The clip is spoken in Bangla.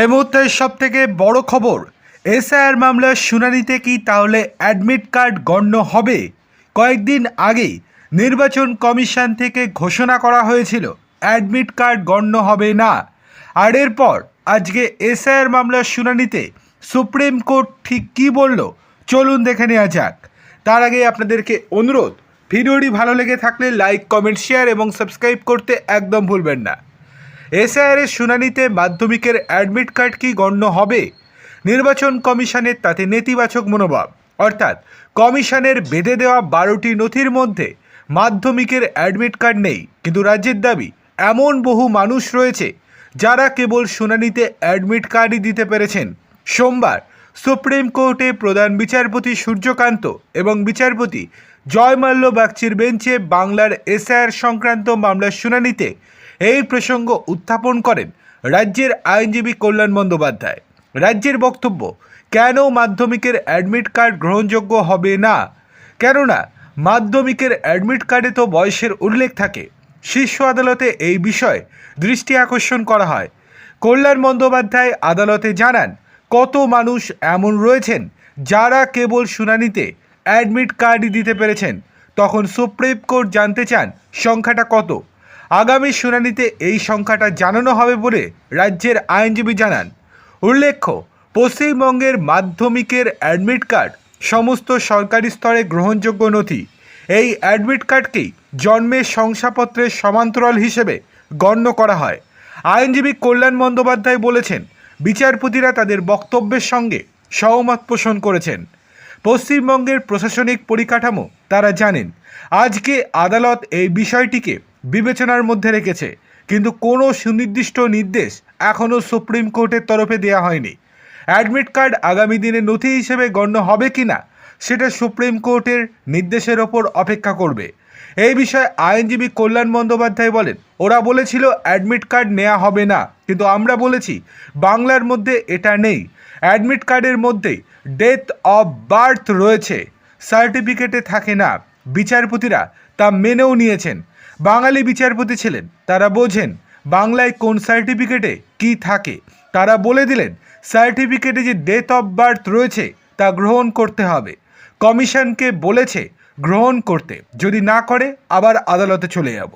এই মুহূর্তে সব থেকে বড় খবর, এসআইআর মামলার শুনানিতে কি তাহলে অ্যাডমিট কার্ড গণ্য হবে? কয়েকদিন আগেই নির্বাচন কমিশন থেকে ঘোষণা করা হয়েছিল অ্যাডমিট কার্ড গণ্য হবে না। আর এরপর আজকে এসআইআর মামলার শুনানিতে সুপ্রিম কোর্ট ঠিক কী বলল, চলুন দেখে নেওয়া যাক। তার আগে আপনাদেরকে অনুরোধ, ভিডিওটি ভালো লেগে থাকলে লাইক কমেন্ট শেয়ার এবং সাবস্ক্রাইব করতে একদম ভুলবেন না। এসআইআরের শুনানিতে মাধ্যমিকের অ্যাডমিট কার্ড কি গণ্য হবে? নির্বাচন কমিশনের তাতে নেতিবাচক মনোভাব। অর্থাৎ, কমিশনের বেঁধে দেওয়া বারোটি নথির মধ্যে মাধ্যমিকের অ্যাডমিট কার্ড নেই, কিন্তু রাজ্যের দাবি, এমন বহু মানুষ রয়েছে যারা কেবল শুনানিতে অ্যাডমিট কার্ডই দিতে পেরেছেন। সোমবার সুপ্রিম কোর্টে প্রধান বিচারপতি সূর্যকান্ত এবং বিচারপতি জয়মাল্য বাগচির বেঞ্চে বাংলার এসআইআর সংক্রান্ত মামলার শুনানিতে এই প্রসঙ্গ উত্থাপন করেন রাজ্যের আইনজীবী কল্যাণ বন্দ্যোপাধ্যায়। রাজ্যের বক্তব্য, কেন মাধ্যমিকের অ্যাডমিট কার্ড গ্রহণযোগ্য হবে না? কেননা, মাধ্যমিকের অ্যাডমিট কার্ডে তো বয়সের উল্লেখ থাকে। শীর্ষ আদালতে এই বিষয়ে দৃষ্টি আকর্ষণ করা হয়। কল্যাণ বন্দ্যোপাধ্যায় আদালতে জানান, কত মানুষ এমন রয়েছেন যারা কেবল শুনানিতে অ্যাডমিট কার্ডই দিতে পেরেছেন। তখন সুপ্রিম কোর্ট জানতে চান সংখ্যাটা কত। আগামী শুনানিতে এই সংখ্যাটা জানানো হবে বলে রাজ্যের আইনজীবী জানান। উল্লেখ্য, পশ্চিমবঙ্গের মাধ্যমিকের অ্যাডমিট কার্ড সমস্ত সরকারি স্তরে গ্রহণযোগ্য নথি। এই অ্যাডমিট কার্ডকেই জন্মের শংসাপত্রের সমান্তরাল হিসেবে গণ্য করা হয়। আইনজীবী কল্যাণ বন্দ্যোপাধ্যায় বলেছেন, বিচারপতিরা তাদের বক্তব্যের সঙ্গে সহমত পোষণ করেছেন। পশ্চিমবঙ্গের প্রশাসনিক পরিকাঠামো, তারা জানেন, আজকে আদালত এই বিষয়টিকে বিবেচনার মধ্যে রেখেছে, কিন্তু কোনো সুনির্দিষ্ট নির্দেশ এখনও সুপ্রিম কোর্টের তরফে দেওয়া হয়নি। অ্যাডমিট কার্ড আগামী দিনে নথি হিসেবে গণ্য হবে কি না সেটা সুপ্রিম কোর্টের নির্দেশের ওপর অপেক্ষা করবে। এই বিষয়ে আইনজীবী কল্যাণ বন্দ্যোপাধ্যায় বলেন, ওরা বলেছিল অ্যাডমিট কার্ড নেওয়া হবে না, কিন্তু আমরা বলেছি, বাংলার মধ্যে এটা নেই। অ্যাডমিট কার্ডের মধ্যেই ডেথ অফ বার্থ রয়েছে। সার্টিফিকেটে থাকে না। বিচারপতিরা তা মেনেও নিয়েছেন। বাঙালি বিচারপতি ছিলেন, তারা বোঝেন বাংলায় কোন সার্টিফিকেটে কি থাকে। তারা বলে দিলেন, সার্টিফিকেটে যে ডেথ অফ বার্থ রয়েছে, তা গ্রহণ করতে হবে। কমিশনকে বলেছে গ্রহণ করতে। যদি না করে আবার আদালতে চলে যাব।